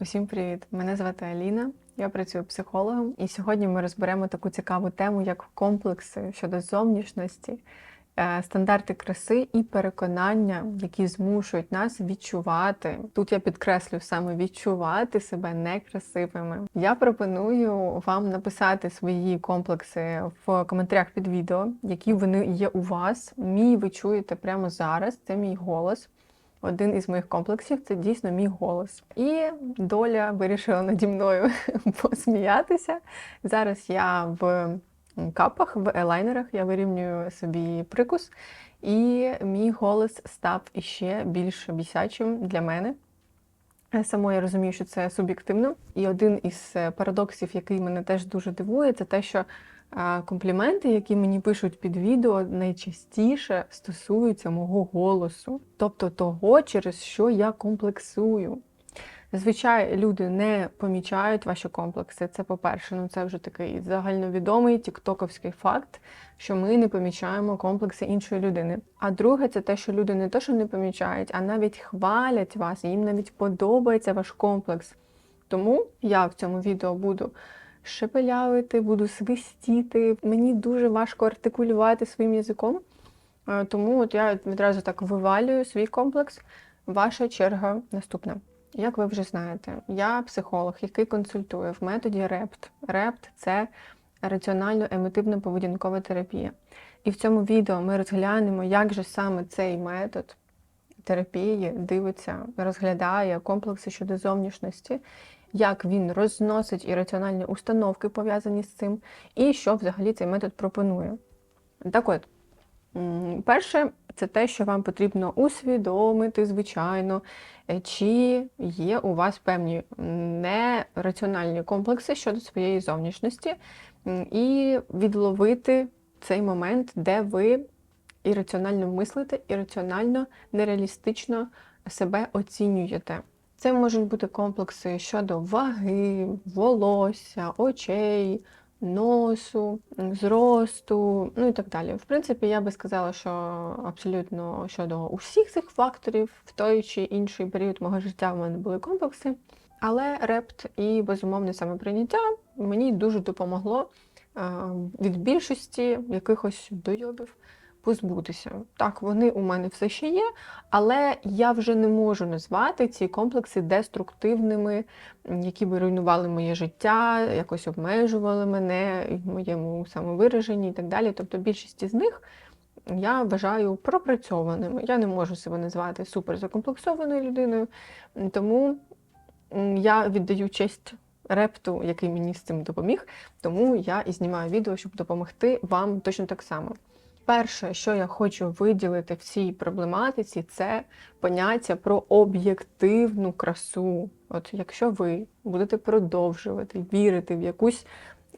Усім привіт! Мене звати Аліна. Я працюю психологом, і сьогодні ми розберемо таку цікаву тему, як комплекси щодо зовнішності, е, стандарти краси і переконання, які змушують нас відчувати. Тут я підкреслю саме відчувати себе некрасивими. Я пропоную вам написати свої комплекси в коментарях під відео, які вони є у вас. Мій ви чуєте прямо зараз. Це мій голос. Один із моїх комплексів це дійсно мій голос. І доля вирішила наді мною посміятися. Зараз я в капах, в елайнерах, я вирівнюю собі прикус, і мій голос став іще більш бісячим для мене. Само я розумію, що це суб'єктивно. І один із е, парадоксів, який мене теж дуже дивує, це те, що компліменти, які мені пишуть під відео, найчастіше стосуються мого голосу, тобто того, через що я комплексую. Зазвичай люди не помічають ваші комплекси. Це по-перше, ну це вже такий загальновідомий тіктоковський факт, що ми не помічаємо комплекси іншої людини. А друге, це те, що люди не то, що не помічають, а навіть хвалять вас, їм навіть подобається ваш комплекс. Тому я в цьому відео буду шепелявити, буду свистіти. Мені дуже важко артикулювати своїм язиком. Е, Тому от я відразу так вивалюю свій комплекс. Ваша черга наступна. Як ви вже знаєте, я психолог, який консультує в методі РЕПТ. РЕПТ це раціонально-емотивна поведінкова терапія. І в цьому відео ми розглянемо, як же саме цей метод терапії дивиться, розглядає комплекси щодо зовнішності, як він розносить ірраціональні установки, пов'язані з цим, і що взагалі цей метод пропонує. Так от, перше, це те, що вам потрібно усвідомити, звичайно, е, чи є у вас певні нераціональні комплекси щодо своєї зовнішності, і відловити цей момент, де ви ірраціонально мислите, ірраціонально, нереалістично себе оцінюєте. Це можуть бути комплекси щодо ваги, волосся, очей, носу, зросту, ну і так далі. В принципі, я би сказала, що абсолютно щодо усіх цих факторів в той чи інший період мого життя в мене були комплекси. Але репт і безумовне самоприйняття мені дуже допомогло е, від більшості якихось дойобів позбутися. Так, вони у мене все ще є, але я вже не можу назвати ці комплекси деструктивними, які би руйнували моє життя, якось обмежували мене в моєму самовираженні і так далі. Тобто більшість із них я вважаю пропрацьованими. Я не можу себе назвати суперзакомплексованою людиною, тому я віддаю честь репту, який мені з цим допоміг, тому я і знімаю відео, щоб допомогти вам точно так само. Перше, що я хочу виділити в цій проблематиці, це поняття про об'єктивну красу. От якщо ви будете продовжувати вірити в якусь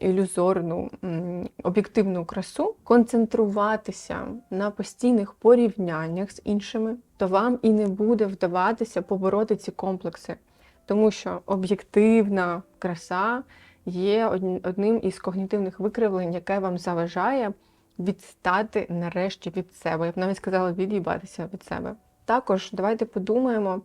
ілюзорну об'єктивну красу, концентруватися на постійних порівняннях з іншими, то вам і не буде вдаватися побороти ці комплекси. Тому що об'єктивна краса є одним із когнітивних викривлень, яке вам заважає відстати нарешті від себе. Я б навіть сказала від'їбатися від себе. Також давайте подумаємо,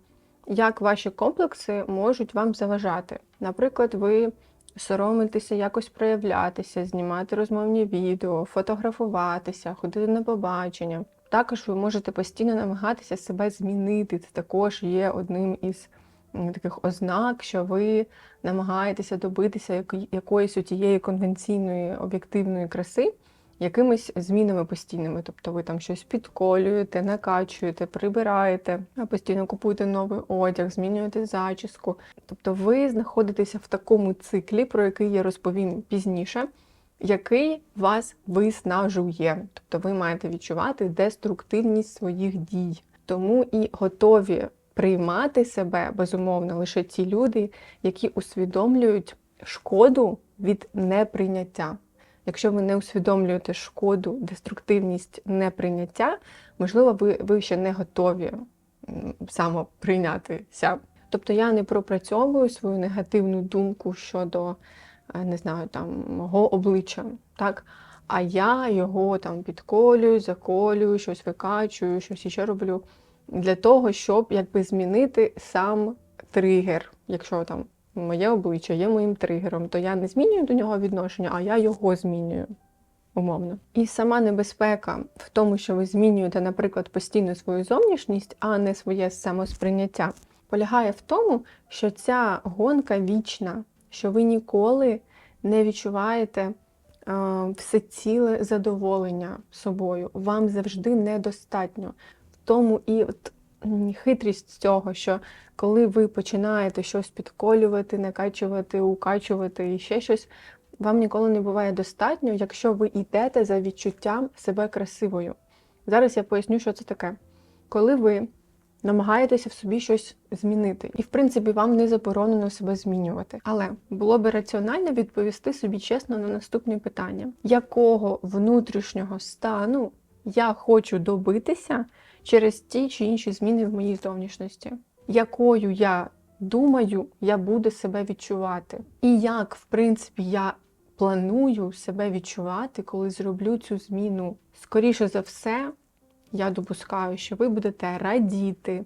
як ваші комплекси можуть вам заважати. Наприклад, ви соромитеся якось проявлятися, знімати розмовні відео, фотографуватися, ходити на побачення. Також ви можете постійно намагатися себе змінити. Це також є одним із таких ознак, що ви намагаєтеся добитися яко- якоїсь тієї конвенційної об'єктивної краси якимись змінами постійними. Тобто ви там щось підколюєте, накачуєте, прибираєте, постійно купуєте новий одяг, змінюєте зачіску. Тобто ви знаходитеся в такому циклі, про який я розповім пізніше, який вас виснажує. Тобто ви маєте відчувати деструктивність своїх дій. Тому і готові приймати себе безумовно лише ті люди, які усвідомлюють шкоду від неприйняття. Якщо ви не усвідомлюєте шкоду, деструктивність неприйняття, можливо, ви, ви ще не готові самоприйнятися. Тобто я не пропрацьовую свою негативну думку щодо, е, не знаю, там, мого обличчя, так? А я його там підколюю, заколюю, щось викачую, щось ще роблю для того, щоб якби змінити сам тригер, якщо там моє обличчя є моїм тригером, то я не змінюю до нього відношення, а я його змінюю. Умовно. І сама небезпека в тому, що ви змінюєте, наприклад, постійно свою зовнішність, а не своє самосприйняття, полягає в тому, що ця гонка вічна, що ви ніколи не відчуваєте е, все ціле задоволення собою. Вам завжди недостатньо. В тому і от хитрість цього, що коли ви починаєте щось підколювати, накачувати, укачувати і ще щось, вам ніколи не буває достатньо, якщо ви йдете за відчуттям себе красивою. Зараз я поясню, що це таке. Коли ви намагаєтеся в собі щось змінити, і в принципі вам не заборонено себе змінювати. Але було би раціонально відповісти собі чесно на наступні питання: якого внутрішнього стану я хочу добитися через ті чи інші зміни в моїй зовнішності? Якою я думаю, я буду себе відчувати? І як, в принципі, я планую себе відчувати, коли зроблю цю зміну? Скоріше за все, я допускаю, що ви будете радіти.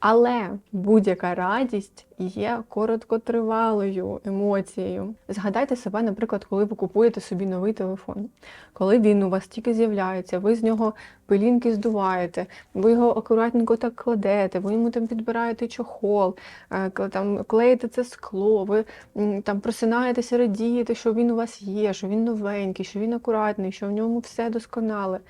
Але будь-яка радість є короткотривалою емоцією. Згадайте себе, наприклад, коли ви купуєте собі новий телефон. Коли він у вас тільки з'являється, ви з нього пилінки здуваєте, ви його акуратненько так кладете, ви йому там підбираєте чохол, е, там клеїте це скло, ви там просинаєтеся, радієте, що він у вас є, що він новенький, що він акуратний, що в ньому все досконале.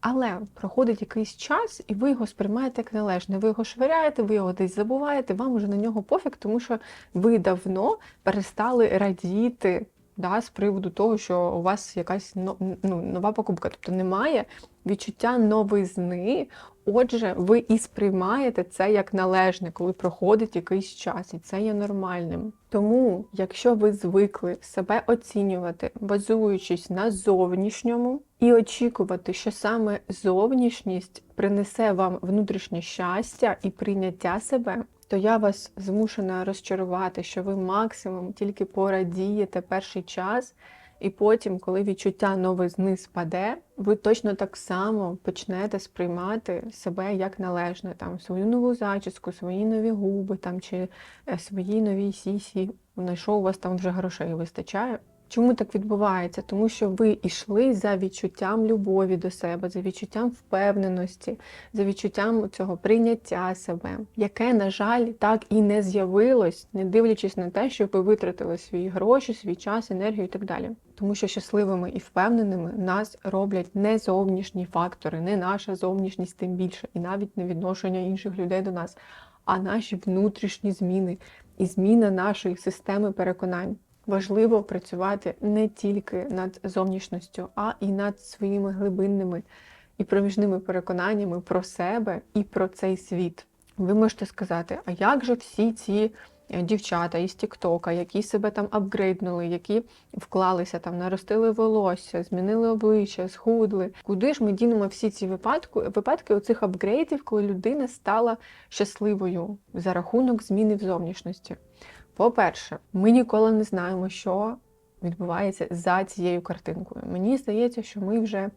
Але проходить якийсь час, і ви його сприймаєте як належне. Ви його швиряєте, ви його десь забуваєте, вам уже на нього пофіг, тому що ви давно перестали радіти да, з приводу того, що у вас якась ну, нова покупка. Тобто немає відчуття новизни. Отже, ви і сприймаєте це як належне, коли проходить якийсь час, і це є нормальним. Тому, якщо ви звикли себе оцінювати, базуючись на зовнішньому, і очікувати, що саме зовнішність принесе вам внутрішнє щастя і прийняття себе, то я вас змушена розчарувати, що ви максимум тільки порадієте перший час, і потім, коли відчуття новизни спаде, ви точно так само почнете сприймати себе як належне, там свою нову зачіску, свої нові губи, там чи е, свої нові сісі. На що у вас там вже грошей вистачає? Чому так відбувається? Тому що ви йшли за відчуттям любові до себе, за відчуттям впевненості, за відчуттям цього прийняття себе, яке, на жаль, так і не з'явилось, не дивлячись на те, що ви витратили свої гроші, свій час, енергію і так далі. Тому що щасливими і впевненими нас роблять не зовнішні фактори, не наша зовнішність, тим більше, і навіть не відношення інших людей до нас, а наші внутрішні зміни і зміна нашої системи переконань. Важливо працювати не тільки над зовнішністю, а і над своїми глибинними і проміжними переконаннями про себе і про цей світ. Ви можете сказати, а як же всі ці е, дівчата із Тіктока, які себе там апгрейднули, які вклалися там, наростили волосся, змінили обличчя, схудли. Куди ж ми дінемо всі ці випадки, випадки оцих апгрейдів, коли людина стала щасливою за рахунок зміни в зовнішності? По-перше, ми ніколи не знаємо, що відбувається за цією картинкою. Мені здається, що ми вже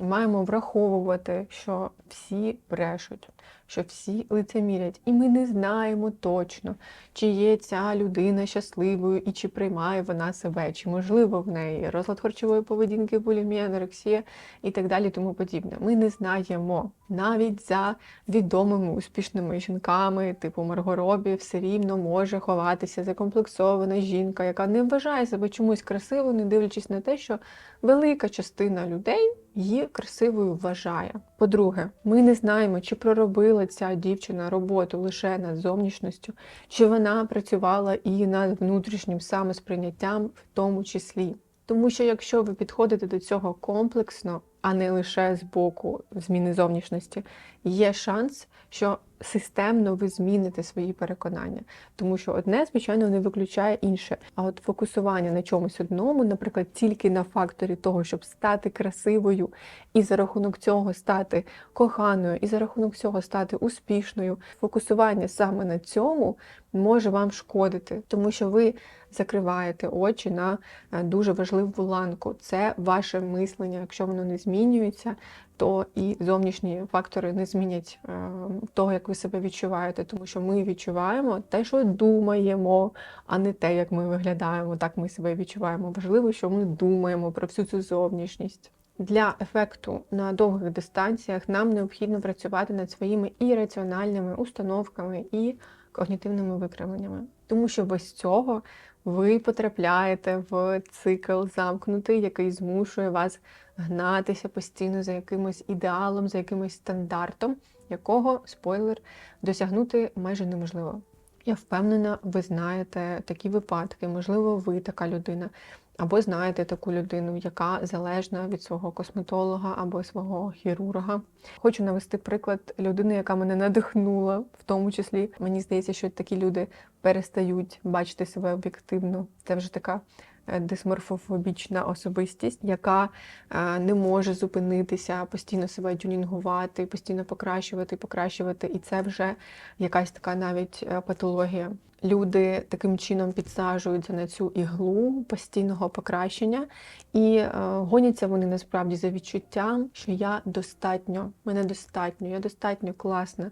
маємо враховувати, що всі брешуть, що всі лицемірять, і ми не знаємо точно, чи є ця людина щасливою і чи приймає вона себе, чи можливо в неї розлад харчової поведінки, булімія, анорексія і так далі, тому подібне. Ми не знаємо. Навіть за відомими успішними жінками, типу Марго Робі, все рівно може ховатися закомплексована жінка, яка не вважає себе чомусь красивою, не дивлячись на те, що велика частина людей її красивою вважає. По-друге, ми не знаємо, чи проробила ця дівчина роботу лише над зовнішністю, чи вона працювала і над внутрішнім самосприйняттям в тому числі. Тому що якщо ви підходите до цього комплексно, а не лише з боку зміни зовнішності, є шанс, що системно ви зміните свої переконання. Тому що одне, звичайно, не виключає інше. А от фокусування на чомусь одному, наприклад, тільки на факторі того, щоб стати красивою, і за рахунок цього стати коханою, і за рахунок цього стати успішною, фокусування саме на цьому може вам шкодити, тому що ви закриваєте очі на е, дуже важливу ланку. Це ваше мислення, якщо воно не змінюється. то і зовнішні фактори не змінять е, того, як ви себе відчуваєте, тому що ми відчуваємо те, що думаємо, а не те, як ми виглядаємо. Так ми себе відчуваємо. Важливо, що ми думаємо про всю цю зовнішність. Для ефекту на довгих дистанціях нам необхідно працювати над своїми і раціональними установками, і когнітивними викривленнями. Тому що без цього ви потрапляєте в цикл замкнутий, який змушує вас гнатися постійно за якимось ідеалом, за якимось стандартом, якого спойлер досягнути майже неможливо. Я впевнена, ви знаєте такі випадки. Можливо, ви така людина, або знаєте таку людину, яка залежна від свого косметолога або свого хірурга. Хочу навести приклад людини, яка мене надихнула, в тому числі. Мені здається, що такі люди перестають бачити себе об'єктивно. Це вже така е, дисморфофобічна особистість, яка е, не може зупинитися, постійно себе тюнінгувати, постійно покращувати, покращувати. І це вже якась така навіть е, патологія. Люди таким чином підсаджуються на цю іглу постійного покращення, і е, гоняться вони насправді за відчуттям, що я достатньо, мене достатньо, я достатньо класна,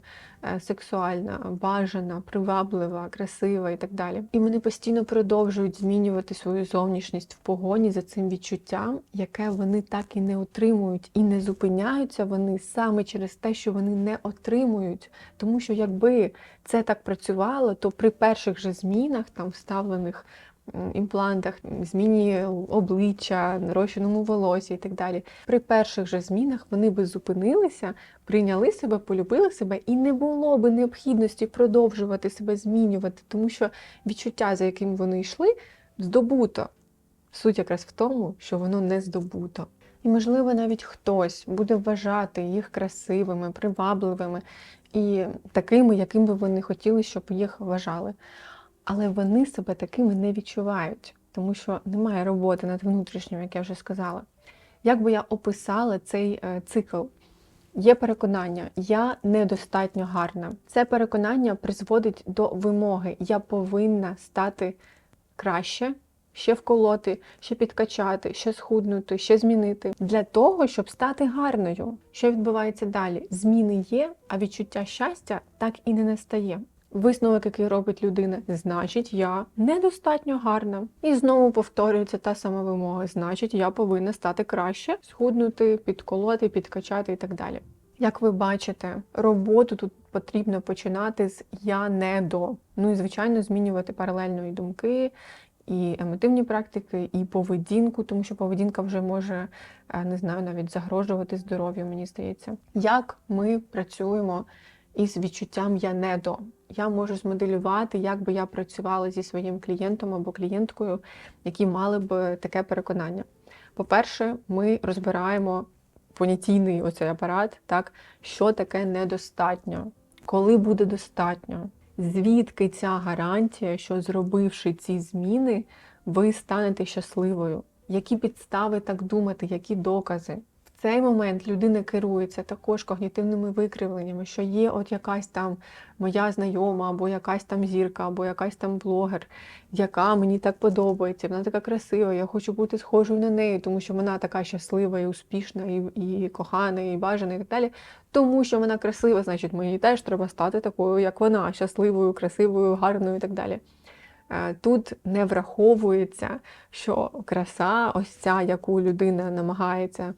е, сексуальна, бажана, приваблива, красива і так далі. І вони постійно продовжують змінювати свою зовнішність в погоні за цим відчуттям, яке вони так і не отримують, і не зупиняються вони саме через те, що вони не отримують. Тому що якби це так працювало, то при перших же змінах, там вставлених імплантах, зміні обличчя, нарощеному волосі і так далі, при перших же змінах вони би зупинилися, прийняли себе, полюбили себе, і не було би необхідності продовжувати себе змінювати, тому що відчуття, за яким вони йшли, здобуто. Суть якраз в тому, що воно не здобуто. І, можливо, навіть хтось буде вважати їх красивими, привабливими і такими, яким би вони хотіли, щоб їх вважали. Але вони себе такими не відчувають, тому що немає роботи над внутрішнім, як я вже сказала. Як би я описала цей е, цикл? Є переконання, я недостатньо гарна. Це переконання призводить до вимоги. Я повинна стати краще, ще вколоти, ще підкачати, ще схуднути, ще змінити для того, щоб стати гарною. Що відбувається далі? Зміни є, а відчуття щастя так і не настає. Висновок, який робить людина, значить, я недостатньо гарна. І знову повторюється та сама вимога. Значить, я повинна стати краще, схуднути, підколоти, підкачати і так далі. Як ви бачите, роботу тут потрібно починати з я не до. Ну і звичайно, змінювати паралельно і думки, і емотивні практики, і поведінку, тому що поведінка вже може е, не знаю, навіть загрожувати здоров'ю, мені здається. Як ми працюємо із відчуттям я не до. Я можу змоделювати, як би я працювала зі своїм клієнтом або клієнткою, які мали б таке переконання. По-перше, ми розбираємо понятійний оцей апарат, так, що таке недостатньо, коли буде достатньо, звідки ця гарантія, що зробивши ці зміни, ви станете щасливою. Які підстави так думати, які докази? Цей момент людина керується також когнітивними викривленнями, що є от якась там моя знайома, або якась там зірка, або якась там блогер, яка мені так подобається, вона така красива, я хочу бути схожою на неї, тому що вона така щаслива і успішна, і, і кохана, і бажана, і так далі. Тому що вона красива, значить, мені теж треба стати такою, як вона, щасливою, красивою, гарною і так далі. Е, Тут не враховується, що краса, ось ця, яку людина намагається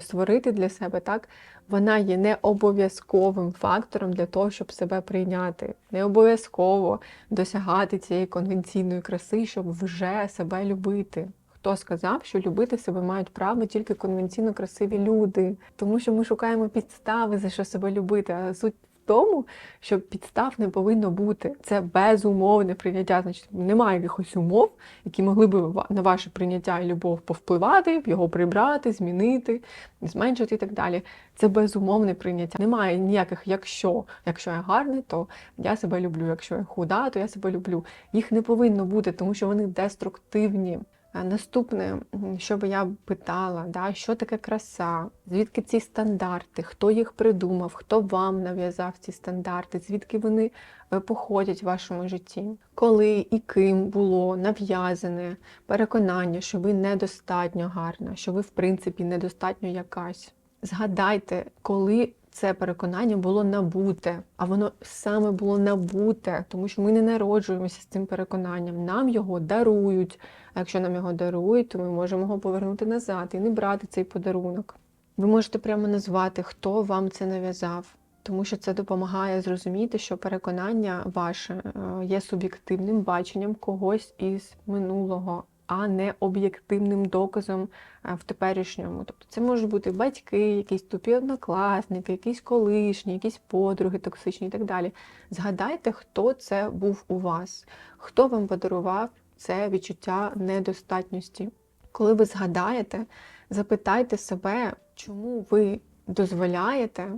створити для себе, так, вона є не обов'язковим фактором для того, щоб себе прийняти. Не обов'язково досягати цієї конвенційної краси, щоб вже себе любити. Хто сказав, що любити себе мають право тільки конвенційно красиві люди, тому що ми шукаємо підстави, за що себе любити. А суть тому, що підстав не повинно бути. Це безумовне прийняття. Значить, немає якихось умов, які могли б на ваше прийняття і любов повпливати, його прибрати, змінити, зменшити і так далі. Це безумовне прийняття. Немає ніяких якщо. Якщо я гарний, то я себе люблю. Якщо я худа, то я себе люблю. Їх не повинно бути, тому що вони деструктивні. Наступне, що би я питала, да, що таке краса, звідки ці стандарти, хто їх придумав, хто вам нав'язав ці стандарти, звідки вони е, походять в вашому житті, коли і ким було нав'язане переконання, що ви недостатньо гарна, що ви, в принципі, недостатньо якась. Згадайте, коли це переконання було набуте, а воно саме було набуте, тому що ми не народжуємося з цим переконанням. Нам його дарують. А якщо нам його дарують, то ми можемо його повернути назад і не брати цей подарунок. Ви можете прямо назвати, хто вам це нав'язав, тому що це допомагає зрозуміти, що переконання ваше е, є суб'єктивним баченням когось із минулого, а не об'єктивним доказом е, в теперішньому. Тобто це можуть бути батьки, якісь тупі однокласники, якісь колишні, якісь подруги токсичні і так далі. Згадайте, хто це був у вас, хто вам подарував це відчуття недостатності. Коли ви згадаєте, запитайте себе, чому ви дозволяєте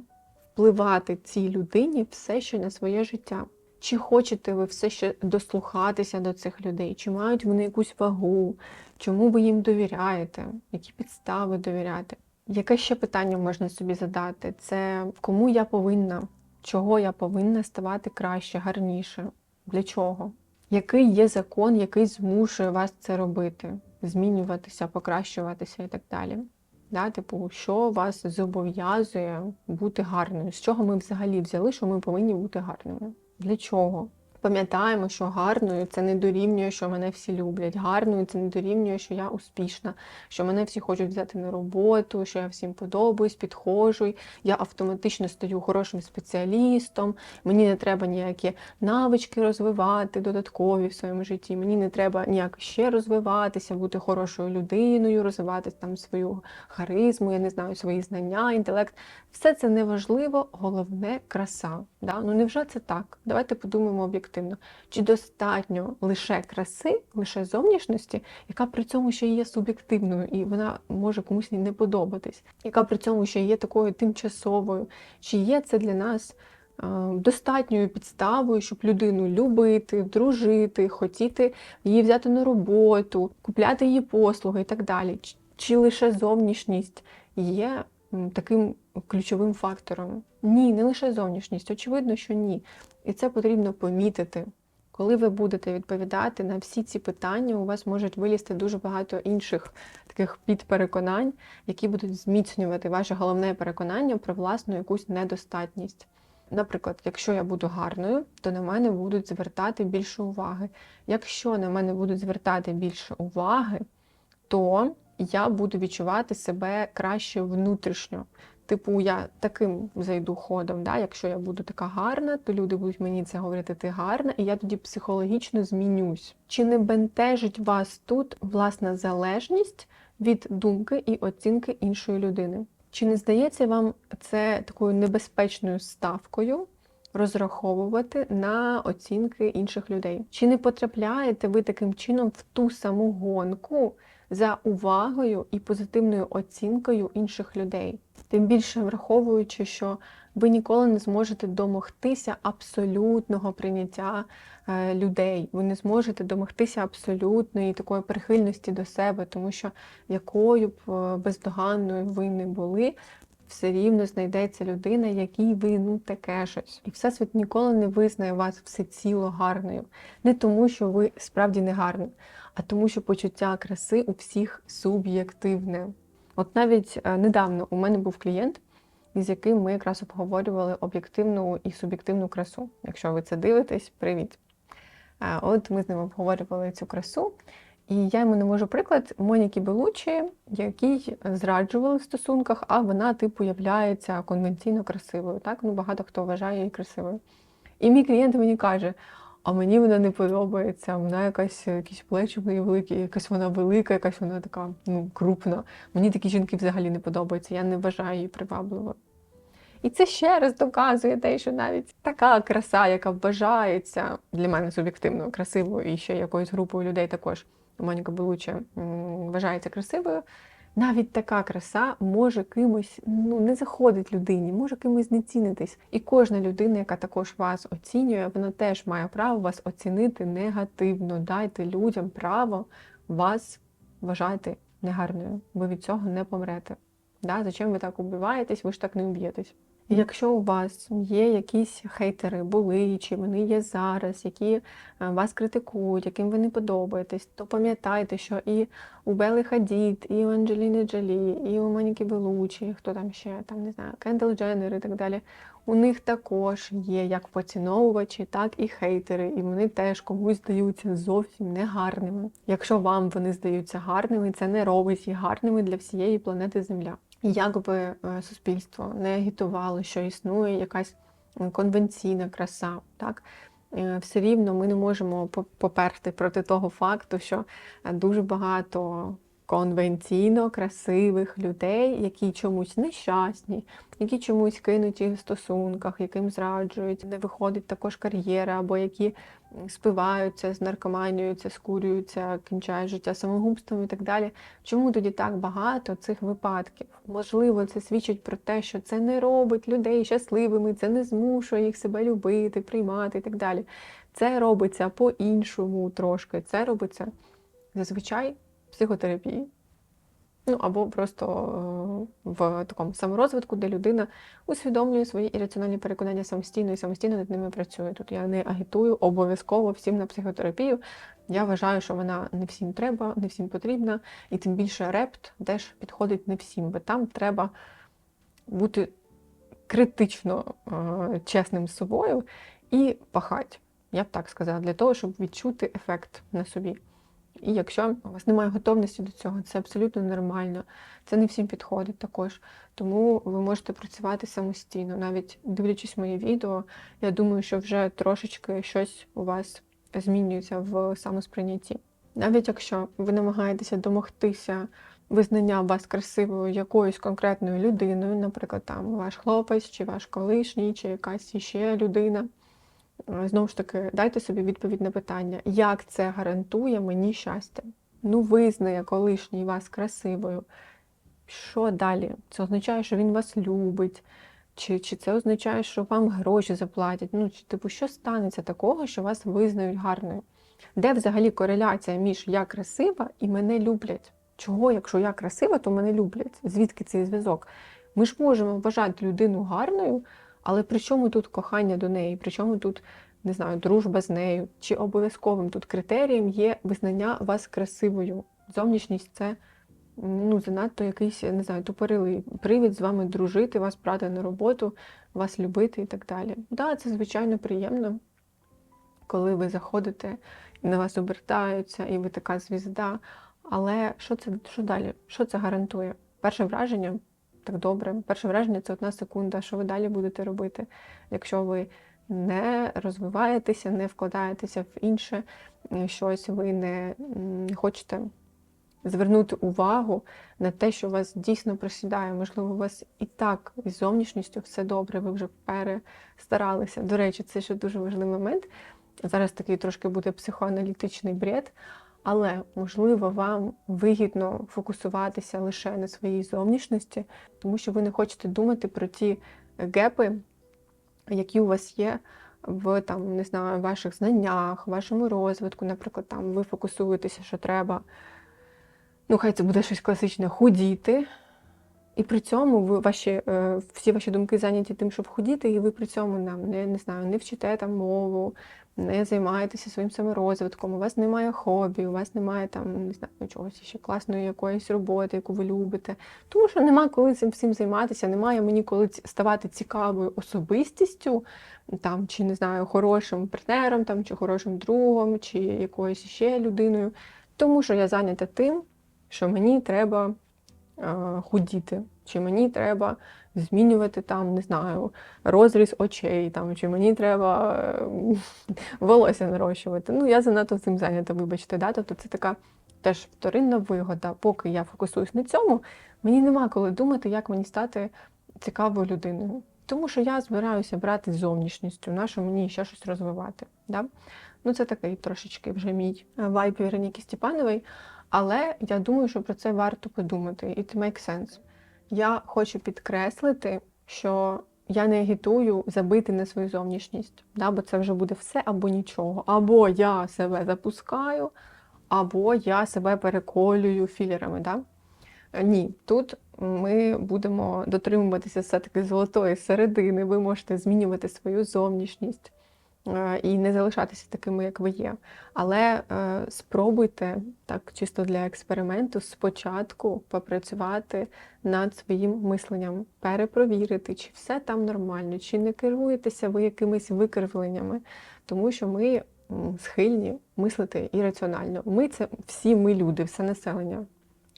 впливати цій людині все ще на своє життя. Чи хочете ви все ще дослухатися до цих людей? Чи мають вони якусь вагу? Чому ви їм довіряєте? Які підстави довіряти? Яке ще питання можна собі задати? Це кому я повинна, чого я повинна ставати краще, гарніше? Для чого? Який є закон, який змушує вас це робити, змінюватися, покращуватися і так далі? Да, типу, що вас зобов'язує бути гарною? З чого ми взагалі взяли, що ми повинні бути гарними? Для чого? Пам'ятаємо, що гарною це не дорівнює, що мене всі люблять. Гарною це не дорівнює, що я успішна, що мене всі хочуть взяти на роботу, що я всім подобаюсь, підходжу, я автоматично стаю хорошим спеціалістом, мені не треба ніякі навички розвивати додаткові в своєму житті, мені не треба ніяк ще розвиватися, бути хорошою людиною, розвивати там свою харизму, я не знаю, свої знання, інтелект. Все це неважливо, головне краса. Да? Ну невже це так? Давайте подумаємо об'єктивно. Чи достатньо лише краси, лише зовнішності, яка при цьому ще є суб'єктивною, і вона може комусь не подобатись, яка при цьому ще є такою тимчасовою? Чи є це для нас е, достатньою підставою, щоб людину любити, дружити, хотіти її взяти на роботу, купляти її послуги і так далі? Чи лише зовнішність є таким ключовим фактором? Ні, не лише зовнішність. Очевидно, що ні. І це потрібно помітити. Коли ви будете відповідати на всі ці питання, у вас можуть вилізти дуже багато інших таких підпереконань, які будуть зміцнювати ваше головне переконання про власну якусь недостатність. Наприклад, якщо я буду гарною, то на мене будуть звертати більше уваги. Якщо на мене будуть звертати більше уваги, то я буду відчувати себе краще внутрішньо. Типу, я таким зайду ходом. Да? Якщо я буду така гарна, то люди будуть мені це говорити, ти гарна, і я тоді психологічно змінюсь. Чи не бентежить вас тут власна залежність від думки і оцінки іншої людини? Чи не здається вам це такою небезпечною ставкою? Розраховувати на оцінки інших людей. Чи не потрапляєте ви таким чином в ту саму гонку за увагою і позитивною оцінкою інших людей? Тим більше враховуючи, що ви ніколи не зможете домогтися абсолютного прийняття е, людей. Ви не зможете домогтися абсолютної такої прихильності до себе, тому що якою б е, бездоганною ви не були, все рівно знайдеться людина, якій ви ну таке щось. І всесвіт ніколи не визнає вас всеціло гарною. Не тому, що ви справді не гарні, а тому, що почуття краси у всіх суб'єктивне. От навіть е, недавно у мене був клієнт, із яким ми якраз обговорювали об'єктивну і суб'єктивну красу. Якщо ви це дивитесь, привіт. Е, От ми з ним обговорювали цю красу. І я йому не можу приклад Моніки Белучі, якій зраджували в стосунках, а вона, типу, являється конвенційно красивою. Так? Ну, багато хто вважає її красивою. І мій клієнт мені каже: а мені вона не подобається, вона якась якісь плечі в великі, якась вона велика, якась вона така ну, крупна. Мені такі жінки взагалі не подобаються, я не вважаю її привабливою. І це ще раз доказує те, що навіть така краса, яка вважається для мене суб'єктивно красивою, і ще якоюсь групою людей також Моніка Белучі вважається красивою. Навіть така краса може кимось ну не заходить людині, може кимось не цінитись. І кожна людина, яка також вас оцінює, вона теж має право вас оцінити негативно. Дайте людям право вас вважати негарною. Ви від цього не помрете. Да? Зачем ви так убиваєтесь, ви ж так не уб'єтесь. Якщо у вас є якісь хейтери, були чи вони є зараз, які е, вас критикують, яким ви не подобаєтесь, то пам'ятайте, що і у Белли Хадід, і у Анджеліни Джолі, і у Моніки Белучі, хто там ще, там не знаю, Кендал Дженнер і так далі. У них також є як поціновувачі, так і хейтери, і вони теж комусь здаються зовсім негарними. Якщо вам вони здаються гарними, це не робить їх гарними для всієї планети Земля. І як би е, суспільство не агітувало, що існує якась конвенційна краса, так? Е, все рівно ми не можемо по- поперти проти того факту, що е, дуже багато конвенційно красивих людей, які чомусь нещасні, які чомусь кинуті в стосунках, яким зраджують, не виходить також кар'єра, або які спиваються з наркоманією, це скурюються, кінчають життя самогубством і так далі. Чому тоді так багато цих випадків? Можливо, це свідчить про те, що це не робить людей щасливими, це не змушує їх себе любити, приймати і так далі. Це робиться по-іншому трошки. Це робиться зазвичай психотерапії. Ну або просто е, в такому саморозвитку, де людина усвідомлює свої ірраціональні переконання самостійно і самостійно над ними працює. Тут я не агітую обов'язково всім на психотерапію. Я вважаю, що вона не всім треба, не всім потрібна, і тим більше репт теж підходить не всім, бо там треба бути критично е, чесним з собою і пахати, я б так сказала, для того, щоб відчути ефект на собі. І якщо у вас немає готовності до цього, це абсолютно нормально. Це не всім підходить також. Тому ви можете працювати самостійно. Навіть дивлячись моє відео, я думаю, що вже трошечки щось у вас змінюється в самосприйнятті. Навіть якщо ви намагаєтеся домогтися визнання вас красивою якоюсь конкретною людиною, наприклад, там ваш хлопець, чи ваш колишній, чи якась іще людина. Е, Знову ж таки, дайте собі відповідь на питання, як це гарантує мені щастя? Ну, визнає колишній вас красивою. Що далі? Це означає, що він вас любить, чи, чи це означає, що вам гроші заплатять? Ну, чи, типу, що станеться такого, що вас визнають гарною? Де взагалі кореляція між я красива і мене люблять? Чого, якщо я красива, то мене люблять? Звідки цей зв'язок? Ми ж можемо вважати людину гарною, але при чому тут кохання до неї? При чому тут, не знаю, дружба з нею? Чи обов'язковим тут критерієм є визнання вас красивою? Зовнішність це ну, занадто якийсь, не знаю, тупорилий привід з вами дружити, вас брати на роботу, вас любити і так далі. Так, да, це звичайно приємно, коли ви заходите і на вас обертаються, і ви така звізда. Але що це що далі? Що це гарантує? Перше враження так добре. Перше враження це одна секунда. Що ви далі будете робити, якщо ви не розвиваєтеся, не вкладаєтеся в інше е, щось, ви не хочете звернути увагу на те, що вас дійсно просідає. Можливо, у вас і так із зовнішністю все добре, ви вже перестаралися. До речі, це ще дуже важливий момент. Зараз такий трошки буде психоаналітичний бред. Але можливо вам вигідно фокусуватися лише на своїй зовнішності, тому що ви не хочете думати про ті гепи, які у вас є в там, не знаю, ваших знаннях, вашому розвитку. Наприклад, там ви фокусуєтеся, що треба, ну хай це буде щось класичне, худіти. І при цьому ви ваші, е, всі ваші думки зайняті тим, щоб худіти, і ви при цьому не, не знаю, не вчите там мову, не займаєтеся своїм саморозвитком, у вас немає хобі, у вас немає там, не знаю, чогось ще класної якоїсь роботи, яку ви любите. Тому що нема коли цим всім займатися, немає мені коли ставати цікавою особистістю, там, чи не знаю, хорошим партнером, там, чи хорошим другом, чи якоюсь ще людиною. Тому що я зайнята тим, що мені треба худіти, чи мені треба змінювати там, не знаю, розріз очей, там, чи мені треба е, волосся нарощувати. Ну, я занадто цим зайнята, вибачте, да? тобто це така теж вторинна вигода. Поки я фокусуюсь на цьому, мені нема коли думати, як мені стати цікавою людиною. Тому що я збираюся брати зовнішністю, на що мені ще щось розвивати. Да? Ну, це такий трошечки вже мій е, вайб Вероніки Степанової. Але я думаю, що про це варто подумати. It makes sense. Я хочу підкреслити, що я не агітую забити на свою зовнішність, да, бо це вже буде все або нічого. Або я себе запускаю, або я себе переколюю філерами. Да? Е, Ні, тут ми будемо дотримуватися все-таки золотої середини. Ви можете змінювати свою зовнішність і не залишатися такими, як ви є. Але е, спробуйте так, чисто для експерименту, спочатку попрацювати над своїм мисленням, перепровірити, чи все там нормально, чи не керуєтеся ви якимись викривленнями, тому що ми схильні мислити ірраціонально. Ми це всі ми люди, все населення.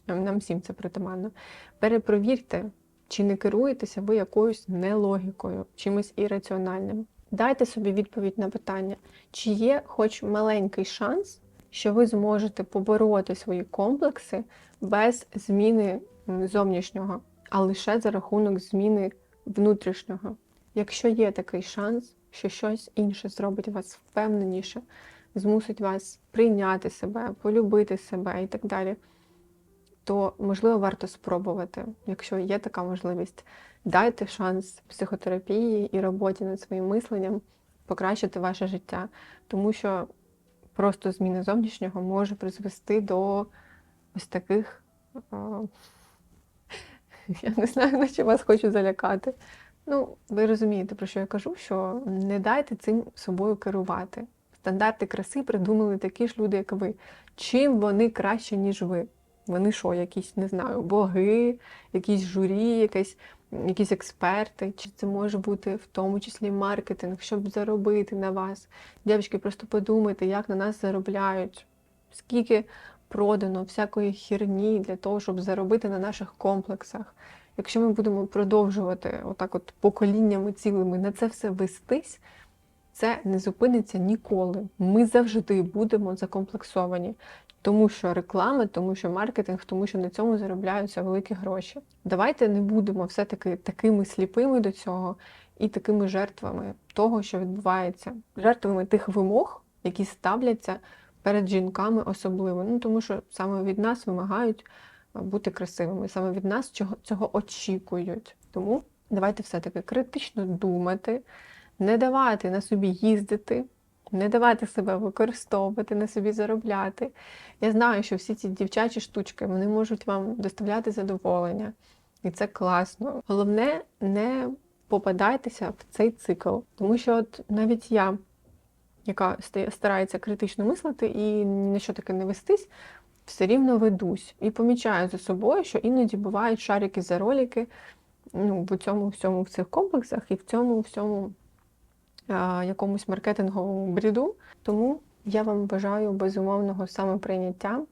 Нам всім це притаманно. Перепровірте, чи не керуєтеся ви якоюсь нелогікою, чимось ірраціональним. Дайте собі відповідь на питання, чи є хоч маленький шанс, що ви зможете побороти свої комплекси без зміни зовнішнього, а лише за рахунок зміни внутрішнього. Якщо є такий шанс, що щось інше зробить вас впевненіше, змусить вас прийняти себе, полюбити себе і так далі, то можливо варто спробувати, якщо є така можливість, дайте шанс психотерапії і роботі над своїм мисленням покращити ваше життя, тому що просто зміна зовнішнього може призвести до ось таких. Я не знаю, наче вас хочу залякати. Ну, ви розумієте, про що я кажу, що не дайте цим собою керувати. Стандарти краси придумали такі ж люди, як ви. Чим вони краще, ніж ви? Вони що, якісь, не знаю, боги, якісь журі, якісь, якісь експерти, чи це може бути в тому числі маркетинг, щоб заробити на вас. Дівчатки, просто подумайте, як на нас заробляють, скільки продано всякої херні для того, щоб заробити на наших комплексах. Якщо ми будемо продовжувати отак, от поколіннями цілими на це все вестись, це не зупиниться ніколи. Ми завжди будемо закомплексовані. Тому що реклама, тому що маркетинг, тому що на цьому заробляються великі гроші. Давайте не будемо все-таки такими сліпими до цього і такими жертвами того, що відбувається, жертвами тих вимог, які ставляться перед жінками особливо. Ну тому що саме від нас вимагають бути красивими, саме від нас цього, очікують. Тому давайте все-таки критично думати, не давати на собі їздити. Не давати себе використовувати, на собі заробляти. Я знаю, що всі ці дівчачі штучки вони можуть вам доставляти задоволення, і це класно. Головне, не попадайтеся в цей цикл, тому що от навіть я, яка старається критично мислити і на що таке не вестись, все рівно ведусь і помічаю за собою, що іноді бувають шарики за ролики ну, в цьому всьому в цих комплексах і в цьому всьому якомусь маркетинговому бріду. Тому я вам бажаю безумовного самоприйняття.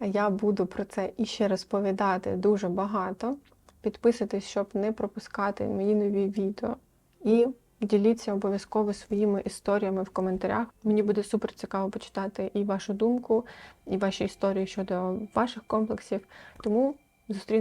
Я буду про це іще розповідати дуже багато. Підписуйтесь, щоб не пропускати мої нові відео. І діліться обов'язково своїми історіями в коментарях. Мені буде супер цікаво почитати і вашу думку, і ваші історії щодо ваших комплексів. Тому зустрінемося.